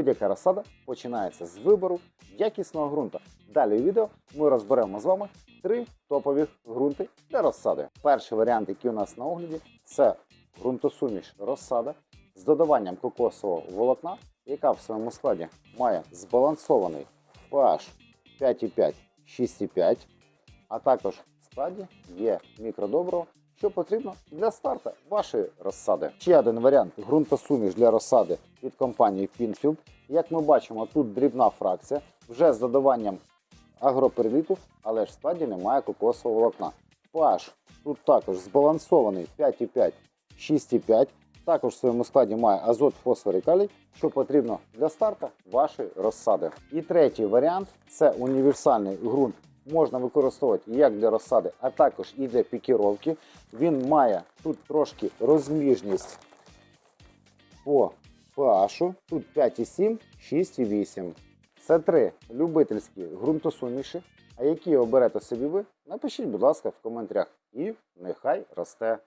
Будь-яка розсада починається з вибору якісного ґрунту. Далі у відео ми розберемо з вами три топові ґрунти для розсади. Перший варіант, який у нас на огляді, це ґрунтосуміш розсада з додаванням кокосового волокна, яка в своєму складі має збалансований pH 5,5, 6,5, а також в складі є мікродобриво, що потрібно для старту вашої розсади. Ще один варіант ґрунтосуміш для розсади від компанії Pinfield. Як ми бачимо, тут дрібна фракція вже з додаванням агроперліту, але ж в складі немає кокосового волокна. pH тут також збалансований 5,5, 6,5. Також в своєму складі має азот, фосфор і калій, що потрібно для старту вашої розсади. І третій варіант це універсальний ґрунт. Можна використовувати як для розсади, а також і для пікіровки. Він має тут трошки розміжність по pH. Тут 5,7, 6,8. Це три любительські ґрунтосуміші. А які оберете собі ви, напишіть, будь ласка, в коментарях. І нехай росте